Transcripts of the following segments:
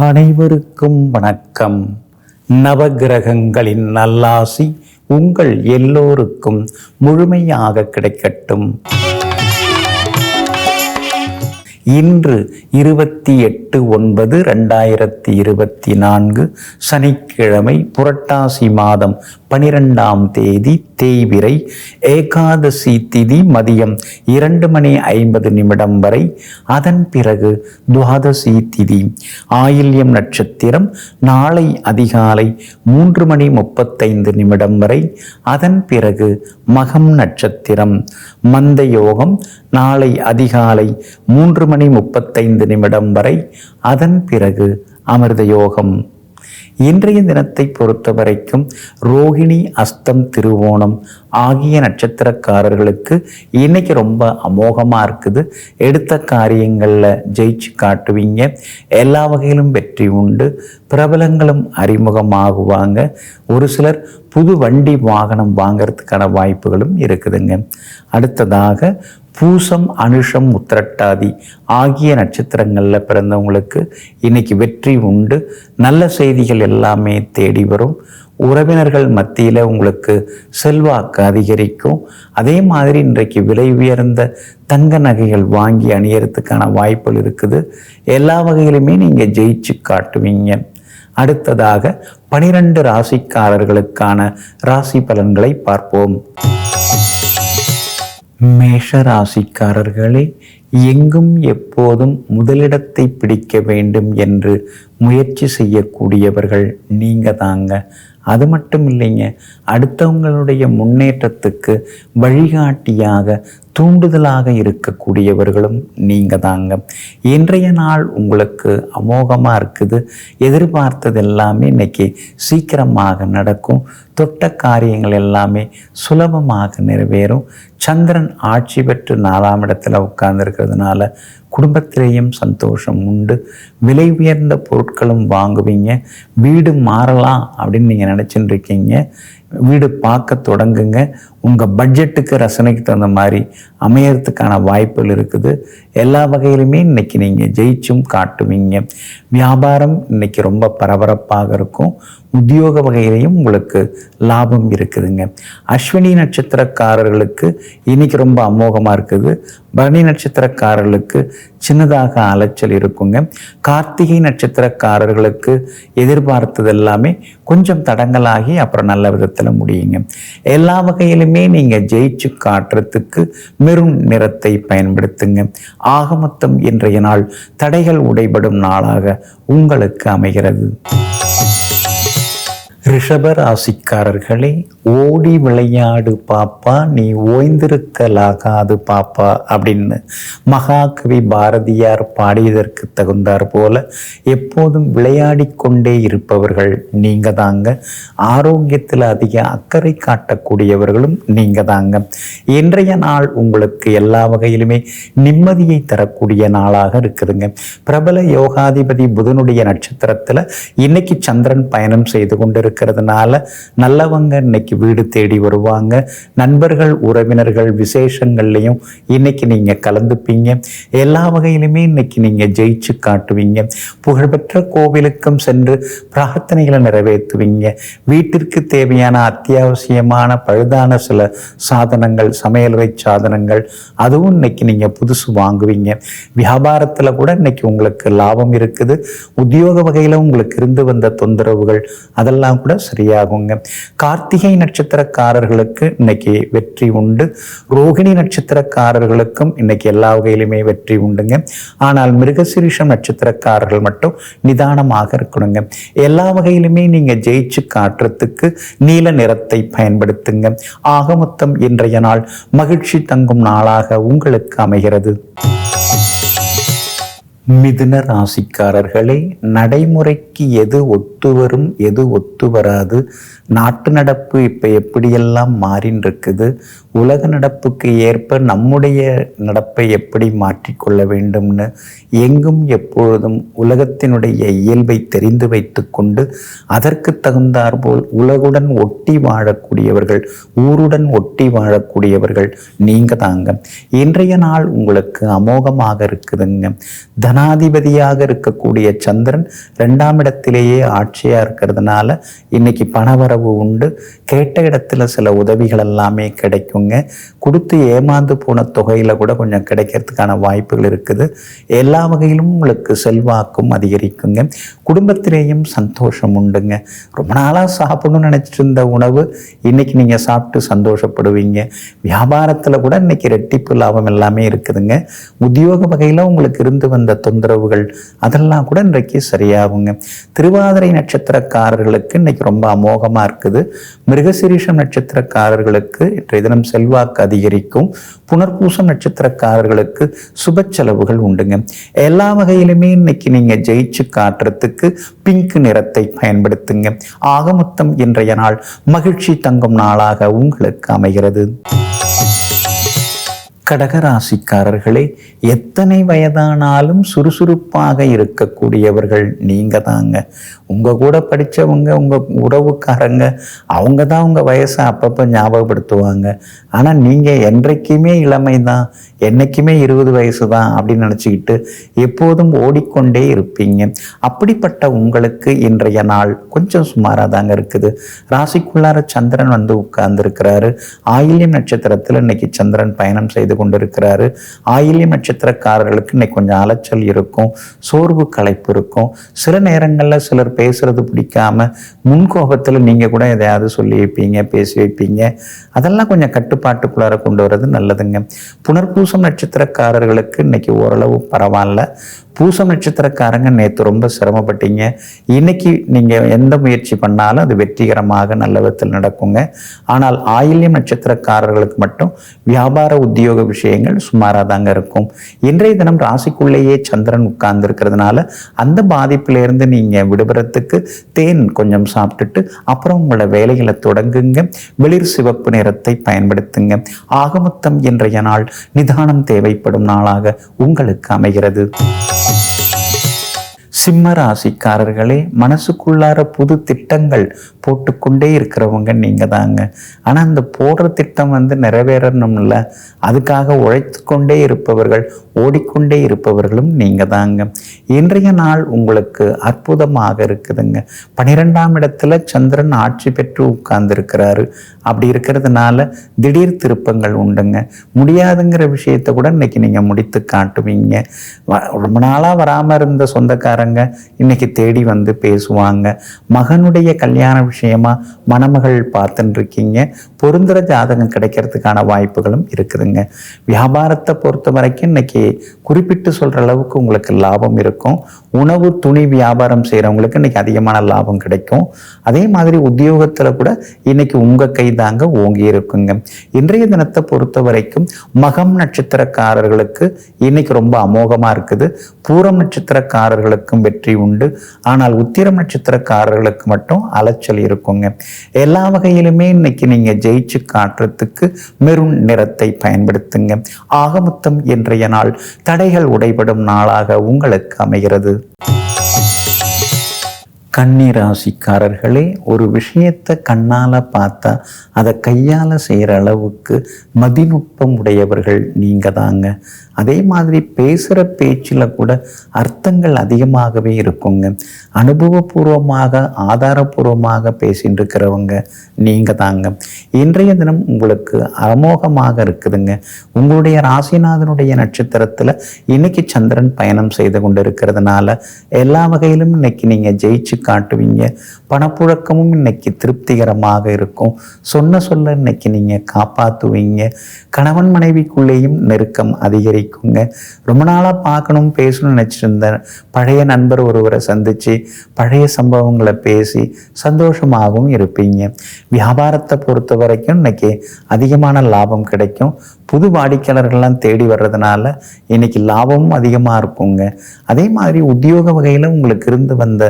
அனைவருக்கும் வணக்கம். நவகிரகங்களின் நல்லாசி உங்கள் எல்லோருக்கும் முழுமையாக கிடைக்கட்டும். இன்று இருபத்தி எட்டு ஒன்பது ரெண்டாயிரத்தி இருபத்தி நான்கு சனிக்கிழமை புரட்டாசி மாதம் பனிரெண்டாம் தேதி தேய்விரை ஏகாதசி திதி மதியம் இரண்டு மணி ஐம்பது நிமிடம் வரை. அதன் பிறகு துவாதசி திதி. ஆயில்யம் நட்சத்திரம் நாளை அதிகாலை மூன்று மணி முப்பத்தைந்து நிமிடம் வரை. அதன் பிறகு மகம் நட்சத்திரம். மந்த யோகம் நாளை அதிகாலை மூன்று மணி முப்பத்தைந்து நிமிடம் வரை. அதன் பிறகு அமிர்த யோகம். இன்றைய தினத்தை பொறுத்த வரைக்கும் ரோகிணி அஸ்தம் திருவோணம் ஆகிய நட்சத்திரக்காரர்களுக்கு இன்னைக்கு ரொம்ப அமோகமாக இருக்குது. எடுத்த காரியங்களில் ஜெயிச்சு காட்டுவீங்க. எல்லா வகையிலும் வெற்றி உண்டு. பிரபலங்களும் அறிமுகமாகுவாங்க. ஒரு சிலர் புது வண்டி வாகனம் வாங்கிறதுக்கான வாய்ப்புகளும் இருக்குதுங்க. அடுத்ததாக பூசம் அனுஷம் உத்திரட்டாதி ஆகிய நட்சத்திரங்களில் பிறந்தவங்களுக்கு இன்னைக்கு வெற்றி உண்டு. நல்ல செய்திகள் எல்லாமே தேடி வரும். உறவினர்கள் மத்தியில் உங்களுக்கு செல்வாக்கு அதிகரிக்கும். அதே மாதிரி இன்றைக்கு விலை உயர்ந்த தங்க நகைகள் வாங்கி அணியறதுக்கான வாய்ப்புகள் இருக்குது. எல்லா வகையிலுமே நீங்கள் ஜெயிச்சு காட்டுவீங்க. அடுத்ததாக பனிரெண்டு ராசிக்காரர்களுக்கான ராசி பலன்களை பார்ப்போம். மேஷ ராசிக்காரர்களே எங்கும் எப்போதும் முதலிடத்தை பிடிக்க வேண்டும் என்று முயற்சி செய்யக்கூடியவர்கள் நீங்க தாங்க. அது மட்டும் இல்லைங்க அடுத்தவங்களுடைய முன்னேற்றத்துக்கு வழிகாட்டியாக தூண்டுதலாக இருக்கக்கூடியவர்களும் நீங்கள் தாங்க இன்றைய நாள் உங்களுக்கு அமோகமாக இருக்குது. எதிர்பார்த்தது எல்லாமே இன்னைக்கு சீக்கிரமாக நடக்கும். தொட்ட காரியங்கள் எல்லாமே சுலபமாக நிறைவேறும். சந்திரன் ஆட்சி பெற்று நாலாம் இடத்துல உட்கார்ந்துருக்கிறதுனால குடும்பத்திலேயும் சந்தோஷம் உண்டு. விலை உயர்ந்த பொருட்களும் வாங்குவீங்க. வீடு மாறலாம் அப்படின்னு நீங்கள் நினச்சிட்டு இருக்கீங்க. வீடு பார்க்க தொடங்குங்க. உங்கள் பட்ஜெட்டுக்கு ரசனைக்கு தகுந்த மாதிரி அமையறதுக்கான வாய்ப்புகள் இருக்குது. எல்லா வகையிலுமே இன்னைக்கு நீங்கள் ஜெயிச்சும் காட்டுவீங்க. வியாபாரம் இன்னைக்கு ரொம்ப பரபரப்பாக இருக்கும். உத்தியோக வகையிலையும் உங்களுக்கு லாபம் இருக்குதுங்க. அஸ்வினி நட்சத்திரக்காரர்களுக்கு இன்றைக்கி ரொம்ப அமோகமாக இருக்குது. பரணி நட்சத்திரக்காரர்களுக்கு சின்னதாக அலைச்சல் இருக்குங்க. கார்த்திகை நட்சத்திரக்காரர்களுக்கு எதிர்பார்த்தது எல்லாமே கொஞ்சம் தடங்கலாகி அப்புறம் நல்ல விதத்தில் முடியுங்க. எல்லா வகையிலுமே நீங்கள் ஜெயிச்சு காட்டுறதுக்கு மெரும் நிறத்தை பயன்படுத்துங்க. ஆகமத்தம் இன்றைய நாள் தடைகள் உடைபடும் நாளாக உங்களுக்கு அமைகிறது. ரிஷப ராசிக்காரர்களே ஓடி விளையாடு பாப்பா நீ ஓய்ந்திருக்கலாகாது பாப்பா அப்படின்னு மகாகவி பாரதியார் பாடியதற்கு தகுந்தார் போல எப்போதும் விளையாடி கொண்டே இருப்பவர்கள் நீங்க தாங்க. ஆரோக்கியத்தில் அதிக அக்கறை காட்டக்கூடியவர்களும் நீங்க தாங்க. இன்றைய நாள் உங்களுக்கு எல்லா வகையிலுமே நிம்மதியை தரக்கூடிய நாளாக இருக்குதுங்க. பிரபல யோகாதிபதி புதனுடைய நட்சத்திரத்தில் இன்னைக்கு சந்திரன் பயணம் செய்து கொண்டிருக்கிறதுனால நல்லவங்க இன்னைக்கு வீடு தேடி வருவாங்க. நண்பர்கள் உறவினர்கள் விசேஷங்கள்லையும் இன்னைக்கு நீங்க கலந்துப்பீங்க. எல்லா வகையிலுமே இன்னைக்கு நீங்க ஜெயிச்சு காட்டுவீங்க. புகழ்பெற்ற கோவிலுக்கும் சென்று பிரார்த்தனைகளை நிறைவேற்றுவீங்க. வீட்டிற்கு தேவையான அத்தியாவசியமான பழுதான சில சாதனங்கள் சமையலறை சாதனங்கள் அதுவும் இன்னைக்கு நீங்க புதுசு வாங்குவீங்க. வியாபாரத்துல கூட இன்னைக்கு உங்களுக்கு லாபம் இருக்குது. உத்தியோக வகையில உங்களுக்கு இருந்து வந்த தொந்தரவுகள் அதெல்லாம் கூட சரியாகுங்க. கார்த்திகை நட்சத்திரக்காரர்களுக்கு இன்னைக்கு வெற்றி உண்டு. ரோகிணி நட்சத்திரக்காரர்களுக்கும் இன்னைக்கு எல்லா வகையிலுமே வெற்றி உண்டுங்க. ஆனால் மிருகசிரீஷம் நட்சத்திரக்காரர்கள் மட்டும் நிதானமாக இருக்கணுங்க. எல்லா வகையிலுமே நீங்க ஜெயிச்சு காட்டுறதுக்கு நீல நிறத்தை பயன்படுத்துங்க. ஆக மொத்தம் இன்றைய நாள் மகிழ்ச்சி தங்கும் நாளாக உங்களுக்கு அமைகிறது. மிதுன ராசிக்காரர்களே நடைமுறைக்கு எது ஒத்து வரும் எது ஒத்து வராது நாட்டு நடப்பு இப்போ எப்படியெல்லாம் மாறின்னு இருக்குது உலக நடப்புக்கு ஏற்ப நம்முடைய நடப்பை எப்படி மாற்றிக்கொள்ள வேண்டும்னு எங்கும் எப்பொழுதும் உலகத்தினுடைய இயல்பை தெரிந்து வைத்துக்கொண்டு அதற்கு தகுந்தாற்போல் உலகுடன் ஒட்டி வாழக்கூடியவர்கள் ஊருடன் ஒட்டி வாழக்கூடியவர்கள் நீங்க தாங்க. இன்றைய நாள் உங்களுக்கு அமோகமாக இருக்குதுங்க. தன தனாதிபதியாக இருக்கக்கூடிய சந்திரன் ரெண்டாம் இடத்திலேயே ஆட்சியாக இருக்கிறதுனால இன்னைக்கு பணவரவு உண்டு. கேட்ட இடத்துல சில உதவிகள் எல்லாமே கிடைக்குங்க. கொடுத்து ஏமாந்து போன தொகையில் கூட கொஞ்சம் கிடைக்கிறதுக்கான வாய்ப்புகள் இருக்குது. எல்லா வகையிலும் உங்களுக்கு செல்வாக்கும் அதிகரிக்குங்க. குடும்பத்திலேயும் சந்தோஷம் உண்டுங்க. ரொம்ப நாளாக சாப்பிடணும்னு நினச்சிட்டு இருந்த உணவு இன்னைக்கு நீங்கள் சாப்பிட்டு சந்தோஷப்படுவீங்க. வியாபாரத்தில் கூட இன்னைக்கு ரெட்டிப்பு லாபம் எல்லாமே இருக்குதுங்க. உத்தியோக வகையில் உங்களுக்கு இருந்து வந்த தொந்தரவுகள் அதெல்லாம் கூட இன்றைக்கு சரியாகுங்க. திருவாதிரை நட்சத்திரக்காரர்களுக்கு இன்னைக்கு ரொம்ப அமோகமாக இருக்குது. மிருகசிரீஷம் நட்சத்திரக்காரர்களுக்கு இன்றைய தினம் செல்வாக்கு அதிகரிக்கும். புனர்பூசம் நட்சத்திரக்காரர்களுக்கு சுப செலவுகள் உண்டுங்க. எல்லா வகையிலுமே இன்னைக்கு நீங்கள் ஜெயிச்சு காட்டுறதுக்கு பிங்க் நிறத்தை பயன்படுத்துங்க. ஆக மொத்தம் இன்றைய நாள் மகிழ்ச்சி தங்கும் நாளாக உங்களுக்கு அமைகிறது. கடகராசிக்காரர்களே எத்தனை வயதானாலும் சுறுசுறுப்பாக இருக்கக்கூடியவர்கள் நீங்கள் தாங்க உங்கள் கூட படித்தவங்க உங்கள் உறவுக்காரங்க அவங்க தான் உங்கள் வயசை அப்பப்போ ஞாபகப்படுத்துவாங்க. ஆனால் நீங்கள் என்றைக்குமே இளமை தான் என்னைக்குமே இருபது வயசு தான் அப்படின்னு நினச்சிக்கிட்டு எப்போதும் ஓடிக்கொண்டே இருப்பீங்க. அப்படிப்பட்ட உங்களுக்கு இன்றைய நாள் கொஞ்சம் சுமாராக தாங்க இருக்குது. ராசிக்குள்ளார சந்திரன் வந்து உட்கார்ந்துருக்கிறாரு. ஆயில்யம் நட்சத்திரத்தில் இன்னைக்கு சந்திரன் பயணம் செய்து கொண்டிருக்கிறாரு. ஆயில்ய நட்சத்திரக்காரர்களுக்கு இன்னைக்கு கொஞ்சம் அலைச்சல் இருக்கும். சோர்வு களைப்பு இருக்கும். சில நேரங்களில் சிலர் பேசுறது பிடிக்காம முன்கோபத்தில் நீங்கள் கூட எதையாவது சொல்லி வைப்பீங்க பேசி வைப்பீங்க. அதெல்லாம் கொஞ்சம் கட்டுப்பாட்டுக்குள்ளார கொண்டு வர்றது நல்லதுங்க. புனர்பூசம் நட்சத்திரக்காரர்களுக்கு இன்னைக்கு ஓரளவு பரவாயில்ல. பூசம் நட்சத்திரக்காரங்க நேற்று ரொம்ப சிரமப்பட்டீங்க. இன்னைக்கு நீங்கள் எந்த முயற்சி பண்ணாலும் அது வெற்றிகரமாக நல்ல விதத்தில் நடக்குங்க. ஆனால் ஆயில்யம் நட்சத்திரக்காரர்களுக்கு மட்டும் வியாபார உத்தியோக விஷயங்கள் சுமாராக தாங்க இருக்கும். இன்றைய தினம் ராசிக்குள்ளேயே சந்திரன் உட்கார்ந்து இருக்கிறதுனால அந்த பாதிப்பிலிருந்து நீங்கள் விடுபடுறதுக்கு தேன் கொஞ்சம் சாப்பிட்டுட்டு அப்புறம் உங்களோட வேலைகளை தொடங்குங்க. வெளிர் சிவப்பு நிறத்தை பயன்படுத்துங்க. ஆகமொத்தம் இன்றைய நாள் நிதானம் தேவைப்படும் நாளாக உங்களுக்கு அமைகிறது. சிம்ம ராசிக்காரர்களே மனசுக்குள்ளார புது திட்டங்கள் போட்டுக்கொண்டே இருக்கிறவங்க நீங்க தாங்க. ஆனால் அந்த போடுற திட்டம் வந்து நிறைவேறணும்ல. அதுக்காக உழைத்து கொண்டே இருப்பவர்கள் ஓடிக்கொண்டே இருப்பவர்களும் நீங்க தாங்க. இன்றைய நாள் உங்களுக்கு அற்புதமாக இருக்குதுங்க. பனிரெண்டாம் இடத்துல சந்திரன் ஆட்சி பெற்று உட்கார்ந்து இருக்கிறாரு அப்படி இருக்கிறதுனால திடீர் திருப்பங்கள் உண்டுங்க. முடியாதுங்கிற விஷயத்தை கூட இன்னைக்கு நீங்கள் முடித்து காட்டுவீங்க. ரொம்ப நாளாக வராமல் இருந்த சொந்தக்காரங்க இன்னைக்கு தேடி வந்து பேசுவாங்க. மகனுடைய கல்யாண விஷயமா மணமகள் பார்த்துட்டு இருக்கீங்க பொருந்துற ஜாதகம் கிடைக்கிறதுக்கான வாய்ப்புகளும் இருக்குதுங்க. வியாபாரத்தை பொறுத்த வரைக்கும் இன்னைக்கு குறிப்பிட்டு சொல்ற அளவுக்கு உங்களுக்கு லாபம் இருக்கும். உணவு துணி வியாபாரம் செய்கிறவங்களுக்கு இன்னைக்கு அதிகமான லாபம் கிடைக்கும். அதே மாதிரி உத்தியோகத்தில் கூட இன்னைக்கு உங்க கை தாங்க ஓங்கி இருக்குங்க. இன்றைய தினத்தை பொறுத்த வரைக்கும் மகம் நட்சத்திரக்காரர்களுக்கு இன்னைக்கு ரொம்ப அமோகமா இருக்குது. பூரம் நட்சத்திரக்காரர்களுக்கும் வெற்றி உண்டு. ஆனால் உத்திரம் நட்சத்திரக்காரர்களுக்கு மட்டும் அலைச்சல் இருக்குங்க. எல்லா வகையிலுமே இன்னைக்கு நீங்க ஜெயிச்சு காட்டுறதுக்கு மெருண் நிறத்தை பயன்படுத்துங்க. ஆகமுத்தம் இன்றைய நாள் தடைகள் உடைபடும் நாளாக உங்களுக்கு அமைகிறது. கன்னிராசிக்காரர்களே ஒரு விஷயத்தை கண்ணால் பார்த்தா அதை கையால் செய்கிற அளவுக்கு மதிநுட்பம் உடையவர்கள் நீங்கள் தாங்க. அதே மாதிரி பேசுகிற பேச்சில் கூட அர்த்தங்கள் அதிகமாகவே இருக்குங்க. அனுபவபூர்வமாக ஆதாரபூர்வமாக பேசிட்டு இருக்கிறவங்க நீங்கள் தாங்க. இன்றைய தினம் உங்களுக்கு அமோகமாக இருக்குதுங்க. உங்களுடைய ராசிநாதனுடைய நட்சத்திரத்தில் இன்னைக்கு சந்திரன் பயணம் செய்து கொண்டு இருக்கிறதுனால எல்லா வகையிலும் இன்னைக்கு நீங்கள் ஜெயிச்சு காட்டுவீங்க. பணப்புழக்கமும் இன்னைக்கு திருப்திகரமாக இருக்கும். சொன்ன சொல்ல இன்னைக்கு நீங்கள் காப்பாற்றுவீங்க கணவன் மனைவிக்குள்ளேயும் நெருக்கம் அதிகரிக்குங்க. ரொம்ப நாளாக பார்க்கணும் பேசணும்னு நினச்சிருந்த பழைய நண்பர் ஒருவரை சந்தித்து பழைய சம்பவங்களை பேசி சந்தோஷமாகவும் இருப்பீங்க. வியாபாரத்தை பொறுத்த வரைக்கும் இன்னைக்கு அதிகமான லாபம் கிடைக்கும். புது வாடிக்கையாளர்கள்லாம் தேடி வர்றதுனால இன்னைக்கு லாபமும் அதிகமாக இருக்குங்க. அதே மாதிரி உத்தியோக வகையில் உங்களுக்கு இருந்து வந்த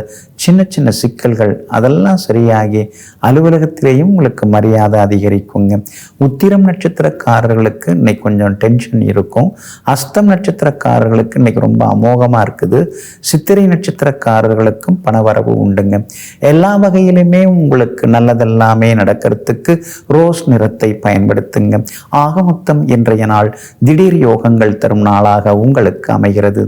சின்ன சின்ன சிக்கல்கள் அதெல்லாம் சரியாகி அலுவலகத்திலேயும் உங்களுக்கு மரியாதை அதிகரிக்குங்க. உத்திரம் நட்சத்திரக்காரர்களுக்கு இன்னைக்கு கொஞ்சம் டென்ஷன் இருக்கும். அஸ்தம் நட்சத்திரக்காரர்களுக்கு இன்னைக்கு ரொம்ப அமோகமாக இருக்குது. சித்திரை நட்சத்திரக்காரர்களுக்கும் பணவரவு உண்டுங்க. எல்லா வகையிலுமே உங்களுக்கு நல்லதெல்லாமே நடக்கிறதுக்கு ரோஸ் நிறத்தை பயன்படுத்துங்க. ஆகமொத்தம் இன்றைய நாள் திடீர் யோகங்கள் தரும் நாளாக உங்களுக்கு அமைகிறது.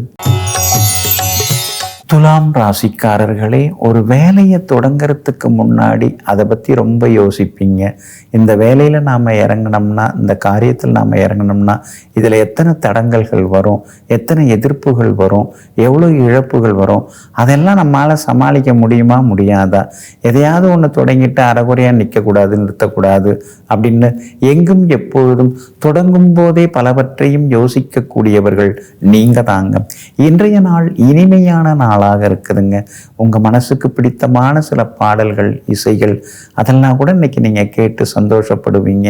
துலாம் ராசிக்காரர்களே ஒரு வேலையை தொடங்கிறதுக்கு முன்னாடி அதை பற்றி ரொம்ப யோசிப்பீங்க. இந்த வேலையில் நாம் இறங்கினோம்னா இந்த காரியத்தில் நாம் இறங்கினோம்னா இதில் எத்தனை தடங்கல்கள் வரும் எத்தனை எதிர்ப்புகள் வரும் எவ்வளோ இழப்புகள் வரும் அதெல்லாம் நம்மளால் சமாளிக்க முடியுமா முடியாதா? எதையாவது ஒன்று தொடங்கிட்டு அறகுறையாக நிற்கக்கூடாது நிறுத்தக்கூடாது அப்படின்னு எங்கும் எப்பொழுதும் தொடங்கும் போதே பலவற்றையும் யோசிக்கக்கூடியவர்கள் நீங்கள் தாங்க இன்றைய நாள் இனிமையான நாள். நாளாக இருக்குதுங்க. உங்கள் மனசுக்கு பிடித்தமான சில பாடல்கள் இசைகள் அதெல்லாம் கூட இன்னைக்கு நீங்கள் கேட்டு சந்தோஷப்படுவீங்க.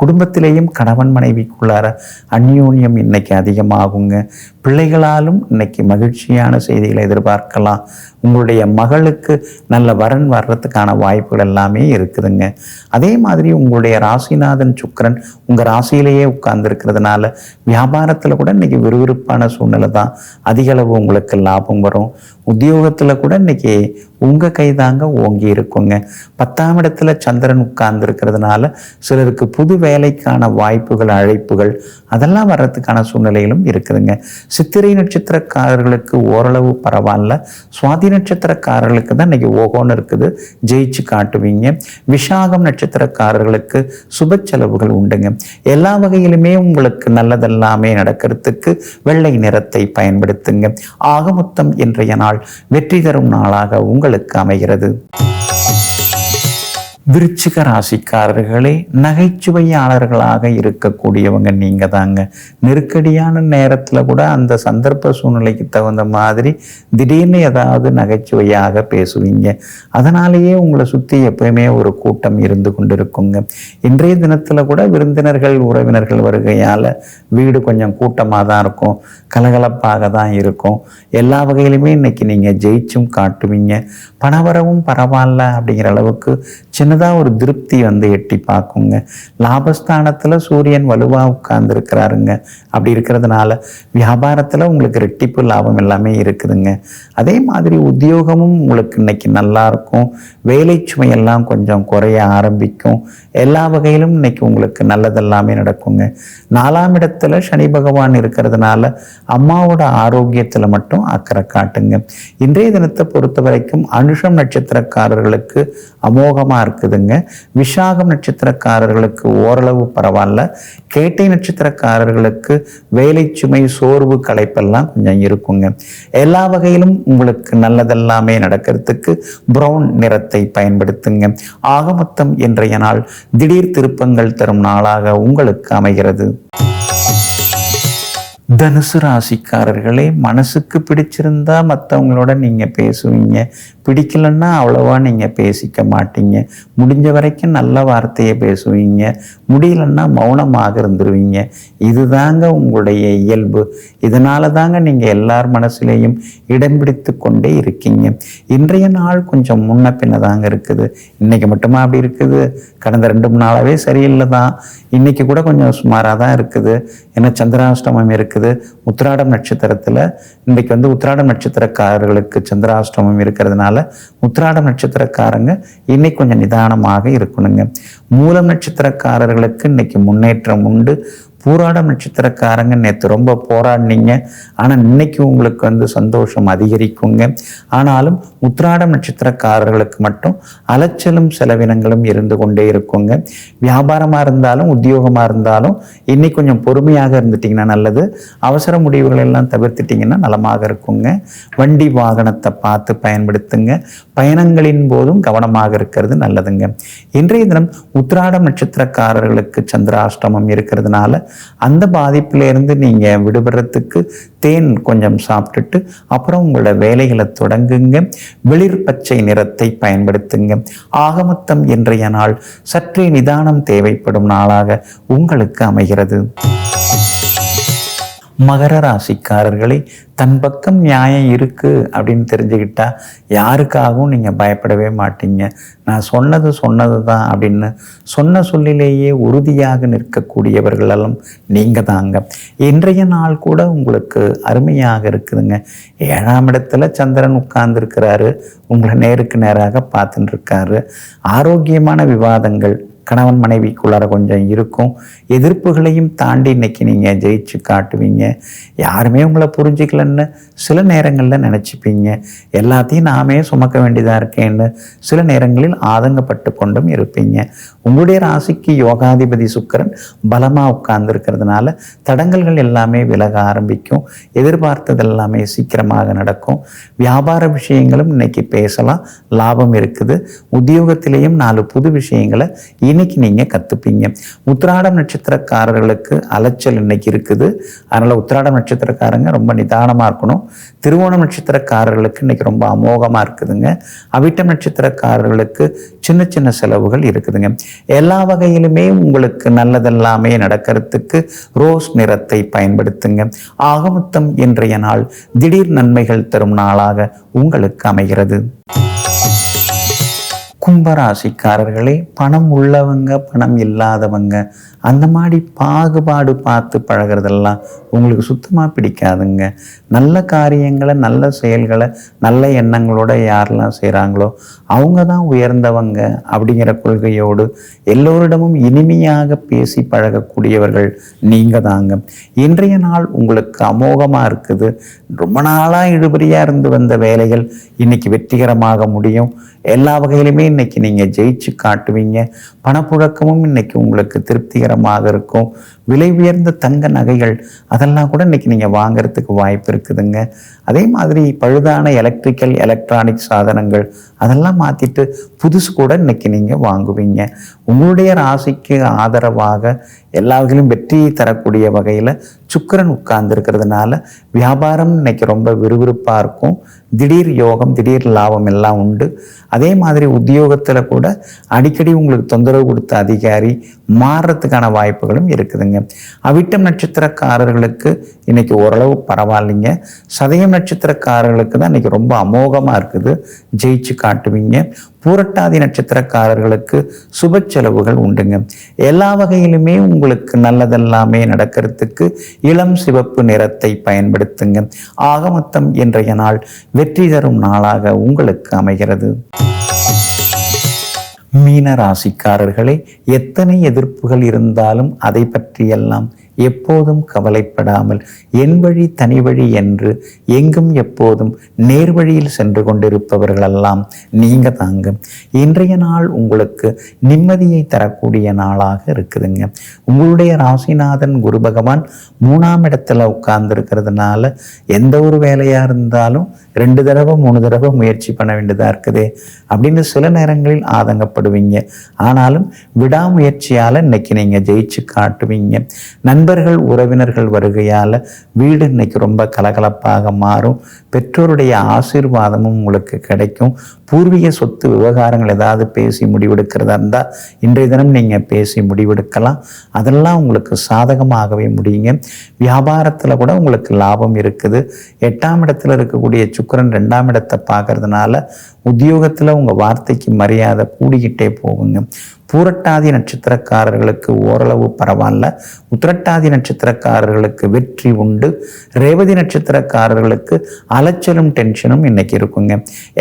குடும்பத்திலேயும் கணவன் மனைவிக்குள்ளார அந்யோன்யம் இன்னைக்கு அதிகமாகுங்க. பிள்ளைகளாலும் இன்னைக்கு மகிழ்ச்சியான செய்திகளை எதிர்பார்க்கலாம். உங்களுடைய மகளுக்கு நல்ல வரன் வர்றதுக்கான வாய்ப்புகள் எல்லாமே இருக்குதுங்க. அதே மாதிரி உங்களுடைய ராசிநாதன் சுக்கரன் உங்கள் ராசியிலேயே உட்கார்ந்துருக்கிறதுனால வியாபாரத்தில் கூட இன்னைக்கு விறுவிறுப்பான சூழ்நிலை தான் அதிகளவு உங்களுக்கு லாபம் வரும். உத்தியோகத்தில் கூட இன்றைக்கி உங்கள் கைதாங்க ஓங்கி இருக்குங்க. பத்தாம் இடத்துல சந்திரன் உட்கார்ந்து இருக்கிறதுனால சிலருக்கு புது வேலைக்கான வாய்ப்புகள் அழைப்புகள் அதெல்லாம் வர்றதுக்கான சூழ்நிலைகளும் இருக்குதுங்க. சித்திரை நட்சத்திரக்காரர்களுக்கு ஓரளவு பரவாயில்ல. சுவாதி நட்சத்திரக்காரர்களுக்கு தான் இன்னைக்கு ஓகோன்னு இருக்குது. ஜெயிச்சு காட்டுவீங்க. விஷாகம் நட்சத்திரக்காரர்களுக்கு சுப செலவுகள் உண்டுங்க. எல்லா வகையிலுமே உங்களுக்கு நல்லதெல்லாமே நடக்கிறதுக்கு வெள்ளை நிறத்தை பயன்படுத்துங்க. ஆகமொத்தம் இன்றைய நாள் வெற்றி தரும் நாளாக உங்கள் உங்களுக்கு அமைகிறது. விருச்சிக ராசிக்காரர்களே நகைச்சுவையாளர்களாக இருக்கக்கூடியவங்க நீங்க தாங்க நெருக்கடியான நேரத்தில் கூட அந்த சந்தர்ப்ப சூழ்நிலைக்கு தகுந்த மாதிரி திடீர்னு ஏதாவது நகைச்சுவையாக பேசுவீங்க. அதனாலேயே உங்களை சுற்றி எப்பயுமே ஒரு கூட்டம் இருந்து கொண்டிருக்குங்க. இன்றைய தினத்தில் கூட விருந்தினர்கள் உறவினர்கள் வருகையால் வீடு கொஞ்சம் கூட்டமாக தான் இருக்கும். கலகலப்பாக தான் இருக்கும். எல்லா வகையிலுமே இன்னைக்கு நீங்கள் ஜெயிச்சும் காட்டுவீங்க. பணவரவும் பரவாயில்ல அப்படிங்கிற அளவுக்கு சின்னதாக ஒரு திருப்தி வந்து எட்டி பார்க்குங்க. லாபஸ்தானத்தில் சூரியன் வலுவாக உட்கார்ந்துருக்கிறாருங்க. அப்படி இருக்கிறதுனால வியாபாரத்தில் உங்களுக்கு ரெட்டிப்பு லாபம் எல்லாமே இருக்குதுங்க. அதே மாதிரி உத்தியோகமும் உங்களுக்கு இன்னைக்கு நல்லாயிருக்கும் வேலை சுமையெல்லாம் கொஞ்சம் குறைய ஆரம்பிக்கும். எல்லா வகையிலும் இன்னைக்கு உங்களுக்கு நல்லதெல்லாமே நடக்குங்க. நாலாம் இடத்துல சனி பகவான் இருக்கிறதுனால அம்மாவோட ஆரோக்கியத்தில் மட்டும் அக்கறை காட்டுங்க. இன்றைய தினத்தை பொறுத்த வரைக்கும் அனுஷம் நட்சத்திரக்காரர்களுக்கு அமோகமாக இருக்குதுங்க விஷாகம் நட்சத்திரக்காரர்களுக்கு ஓரளவு பரவாயில்ல. கேட்டை நட்சத்திரக்காரர்களுக்கு வேலை சுமை சோர்வு களைப்பெல்லாம் கொஞ்சம் இருக்குங்க. எல்லா வகையிலும் உங்களுக்கு நல்லதெல்லாமே நடக்கிறதுக்கு ப்ரௌன் நிறத்தை பயன்படுத்துங்க. ஆக மொத்தம் இன்றைய நாள் திடீர் திருப்பங்கள் தரும் நாளாக உங்களுக்கு அமைகிறது. தனுசு ராசிக்காரர்களே மனசுக்கு பிடிச்சிருந்தா மற்றவங்களோட நீங்கள் பேசுவீங்க. பிடிக்கலன்னா அவ்வளோவா நீங்கள் பேசிக்க மாட்டீங்க. முடிஞ்ச வரைக்கும் நல்ல வார்த்தையை பேசுவீங்க. முடியலன்னா மௌனமாக இருந்துருவீங்க. இதுதாங்க உங்களுடைய இயல்பு. இதனால தாங்க நீங்கள் எல்லார் மனசுலேயும் இடம் பிடித்து கொண்டே இருக்கீங்க. இன்றைய நாள் கொஞ்சம் முன்ன பின்ன தாங்க இருக்குது. இன்னைக்கு மட்டுமா அப்படி இருக்குது? கடந்த ரெண்டு மூணு நாளாவே சரியில்லை தான் இன்னைக்கு கூட கொஞ்சம் சுமாராக தான் இருக்குது. ஏன்னா சந்திராஷ்டமம் இருக்குது. உத்திராடம் நட்சத்திரத்தில் இன்றைக்கு வந்து உத்திராடம் நட்சத்திரக்காரர்களுக்கு சந்திராஷ்டமம் இருக்கிறதுனால உத்திராடம் நட்சத்திரக்காரங்க இன்னைக்கு கொஞ்சம் நிதானமாக இருக்கணுங்க. மூலம் நட்சத்திரக்காரர்களுக்கு இன்னைக்கு முன்னேற்றம் உண்டு. பூராடம் நட்சத்திரக்காரங்க நேற்று ரொம்ப போராடினீங்க. ஆனால் இன்னைக்கு உங்களுக்கு வந்து சந்தோஷம் அதிகரிக்குங்க. ஆனாலும் உத்ராடம் நட்சத்திரக்காரர்களுக்கு மட்டும் அலைச்சலும் செலவினங்களும் இருந்து கொண்டே இருக்குங்க. வியாபாரமாக இருந்தாலும் உத்தியோகமாக இருந்தாலும் இன்னைக்கு கொஞ்சம் பொறுமையாக இருந்துட்டிங்கன்னா நல்லது. அவசர முடிவுகள் எல்லாம் தவிர்த்துட்டிங்கன்னா நலமாக இருக்குங்க. வண்டி வாகனத்தை பார்த்து பயன்படுத்துங்க. பயணங்களின் போதும் கவனமாக இருக்கிறது நல்லதுங்க. இன்றைய தினம் உத்ராடம் நட்சத்திரக்காரர்களுக்கு சந்திராஷ்டமம் இருக்கிறதுனால அந்த பாதிப்பிலிருந்து நீங்கள் விடுபடுறதுக்கு தேன் கொஞ்சம் சாப்பிட்டுட்டு அப்புறம் உங்களோட வேலைகளை தொடங்குங்க. வெளிர் பச்சை நிறத்தை பயன்படுத்துங்க. ஆகமத்தம் இன்றைய நாள் சற்றே நிதானம் தேவைப்படும் நாளாக உங்களுக்கு அமைகிறது. மகர ராசிக்காரர்களை தன் பக்கம் நியாயம் இருக்குது அப்படின்னு தெரிஞ்சுக்கிட்டா யாருக்காகவும் நீங்கள் பயப்படவே மாட்டீங்க. நான் சொன்னது சொன்னது தான் அப்படின்னு சொன்ன சொல்லிலேயே உறுதியாக நிற்கக்கூடியவர்களெல்லாம் நீங்கள் தாங்க. இன்றைய நாள் கூட உங்களுக்கு அருமையாக இருக்குதுங்க. ஏழாம் இடத்துல சந்திரன் உட்கார்ந்துருக்கிறாரு. உங்களை நேருக்கு நேராக பார்த்துட்டுருக்காரு ஆரோக்கியமான விவாதங்கள் கணவன் மனைவிக்குள்ளார கொஞ்சம் இருக்கும். எதிர்ப்புகளையும் தாண்டி இன்னைக்கு நீங்கள் ஜெயிச்சு காட்டுவீங்க. யாருமே உங்களை புரிஞ்சிக்கலன்னு சில நேரங்களில் நினச்சிப்பீங்க. எல்லாத்தையும் நாமே சுமக்க வேண்டியதாக இருக்கேன்னு சில நேரங்களில் ஆதங்கப்பட்டு கொண்டும் இருப்பீங்க. உங்களுடைய ராசிக்கு யோகாதிபதி சுக்கரன் பலமாக உட்கார்ந்துருக்கிறதுனால தடங்கல்கள் எல்லாமே விலக ஆரம்பிக்கும். எதிர்பார்த்தது எல்லாமே சீக்கிரமாக நடக்கும். வியாபார விஷயங்களும் இன்னைக்கு பேசலாம். லாபம் இருக்குது. உத்தியோகத்திலேயும் நாலு புது விஷயங்களை இன்னைக்கு நீங்கள் கற்றுப்பீங்க உத்திராடம் நட்சத்திரக்காரர்களுக்கு அலைச்சல் இன்னைக்கு இருக்குது. அதனால் உத்திராடம் நட்சத்திரக்காரங்க ரொம்ப நிதானமாக இருக்கணும். திருவோணம் நட்சத்திரக்காரர்களுக்கு இன்னைக்கு ரொம்ப அமோகமாக இருக்குதுங்க. அவிட்டம் நட்சத்திரக்காரர்களுக்கு சின்ன சின்ன செலவுகள் இருக்குதுங்க. எல்லா வகையிலுமே உங்களுக்கு நல்லதெல்லாமே நடக்கிறதுக்கு ரோஸ் நிறத்தை பயன்படுத்துங்க. ஆகமுத்தம் இன்றைய நாள் திடீர் நன்மைகள் தரும் நாளாக உங்களுக்கு அமைகிறது. கும்பராசிக்காரர்களே பணம் உள்ளவங்க பணம் இல்லாதவங்க அந்த மாதிரி பாகுபாடு பார்த்து பழகிறதெல்லாம் உங்களுக்கு சுத்தமாக பிடிக்காதுங்க. நல்ல காரியங்களை நல்ல செயல்களை நல்ல எண்ணங்களோட யாரெல்லாம் செய்கிறாங்களோ அவங்க தான் உயர்ந்தவங்க அப்படிங்கிற கொள்கையோடு எல்லோரிடமும் இனிமையாக பேசி பழகக்கூடியவர்கள் நீங்கள் தாங்க இன்றைய நாள் உங்களுக்கு அமோகமாக இருக்குது. ரொம்ப நாளாக இழுபறியாக இருந்து வந்த வேலைகள் இன்னைக்கு வெற்றிகரமாக முடியும். எல்லா வகையிலுமே இன்னைக்கு நீங்கள் ஜெயிச்சு காட்டுவீங்க. பணப்புழக்கமும் இன்னைக்கு உங்களுக்கு திருப்திகள் திருப்திகரமாக இருக்கும். விலை உயர்ந்த தங்க நகைகள் அதெல்லாம் கூட இன்னைக்கு நீங்கள் வாங்கிறதுக்கு வாய்ப்பு இருக்குதுங்க. அதே மாதிரி பழுதான எலக்ட்ரிக்கல் எலக்ட்ரானிக் சாதனங்கள் அதெல்லாம் மாற்றிட்டு புதுசு கூட இன்னைக்கு நீங்கள் வாங்குவீங்க. உங்களுடைய ராசிக்கு ஆதரவாக எல்லா வகையிலும் வெற்றியை தரக்கூடிய வகையில் சுக்கரன் உட்கார்ந்துருக்கிறதுனால வியாபாரம் இன்னைக்கு ரொம்ப விறுவிறுப்பாக இருக்கும். திடீர் யோகம் திடீர் லாபம் எல்லாம் உண்டு. அதே மாதிரி உத்தியோகத்தில் கூட அடிக்கடி உங்களுக்கு தொந்தரவு கொடுத்த அதிகாரி மாறுறதுக்கான வாய்ப்புகளும் இருக்குதுங்க. அவிட்டம் நட்சத்திரக்காரர்களுக்கு இன்னைக்கு ஓரளவு பரவாயில்லைங்க. சதயம் நட்சத்திரக்காரர்களுக்கு தான் இன்றைக்கி ரொம்ப அமோகமாக இருக்குது. ஜெயிச்சு காட்டுவீங்க. பூரட்டாதி நட்சத்திரக்காரர்களுக்கு சுப செலவுகள் உண்டுங்க. எல்லா வகையிலுமே உங்களுக்கு நல்லதெல்லாமே நடக்கிறதுக்கு இளம் சிவப்பு நிறத்தை பயன்படுத்துங்க. ஆகமத்தம் இன்றைய நாள் வெற்றி தரும் நாளாக உங்களுக்கு அமைகிறது. மீன ராசிக்காரர்களே எத்தனை எதிர்ப்புகள் இருந்தாலும் அதை பற்றியெல்லாம் எப்போதும் கவலைப்படாமல் என் வழி தனி வழி என்று எங்கும் எப்போதும் நேர்வழியில் சென்று கொண்டிருப்பவர்களெல்லாம் நீங்க தாங்க. இன்றைய நாள் உங்களுக்கு நிம்மதியை தரக்கூடிய நாளாக இருக்குதுங்க. உங்களுடைய ராசிநாதன் குரு பகவான் மூணாம் இடத்துல உட்கார்ந்து இருக்கிறதுனால எந்த ஒரு வேலையா இருந்தாலும் ரெண்டு தடவை மூணு தடவை முயற்சி பண்ண வேண்டியதாக இருக்குது. அப்படின்னு சில நேரங்களில் ஆதங்கப்படுவீங்க. ஆனாலும் விடாமுயற்சியால் இன்னைக்கு நீங்கள் ஜெயிச்சு காட்டுவீங்க. நண்பர்கள் உறவினர்கள் வருகையால் வீடு இன்னைக்கு ரொம்ப கலகலப்பாக மாறும். பெற்றோருடைய ஆசீர்வாதமும் உங்களுக்கு கிடைக்கும். பூர்வீக சொத்து விவகாரங்கள் ஏதாவது பேசி முடிவெடுக்கிறதா இருந்தால் இன்றைய தினம் நீங்கள் பேசி முடிவெடுக்கலாம். அதெல்லாம் உங்களுக்கு சாதகமாகவே முடியுங்க. வியாபாரத்தில் கூட உங்களுக்கு லாபம் இருக்குது. எட்டாம் இடத்துல இருக்கக்கூடிய சுக்கரன் ரெண்டாம் இடத்தை பார்க்கறதுனால உத்தியோகத்தில் உங்கள் வார்த்தைக்கு மரியாதை கூடிக்கிட்டே போகுங்க. பூரட்டாதி நட்சத்திரக்காரர்களுக்கு ஓரளவு பரவாயில்ல. உத்திரட்டாதி நட்சத்திரக்காரர்களுக்கு வெற்றி உண்டு. ரேவதி நட்சத்திரக்காரர்களுக்கு அலைச்சலும் டென்ஷனும் இன்னைக்கு இருக்குங்க.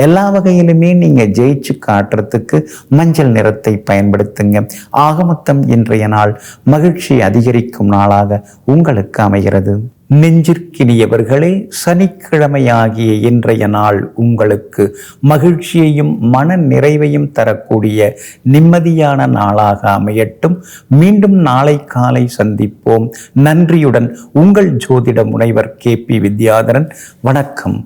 எல்லா வகையிலுமே நீங்க ஜெயிச்சு காட்டுறதுக்கு மஞ்சள் நிறத்தை பயன்படுத்துங்க. ஆகமொத்தம் இன்றைய நாள் மகிழ்ச்சி அதிகரிக்கும் நாளாக உங்களுக்கு அமைகிறது. நெஞ்சிற்கினியவர்களே சனிக்கிழமையாகிய இன்றைய நாள் உங்களுக்கு மகிழ்ச்சியையும் மன நிறைவையும் தரக்கூடிய நிம்மதியான நாளாக அமையட்டும். மீண்டும் நாளை காலை சந்திப்போம். நன்றியுடன் உங்கள் ஜோதிட முனைவர் கே பி வித்யாதரன். வணக்கம்.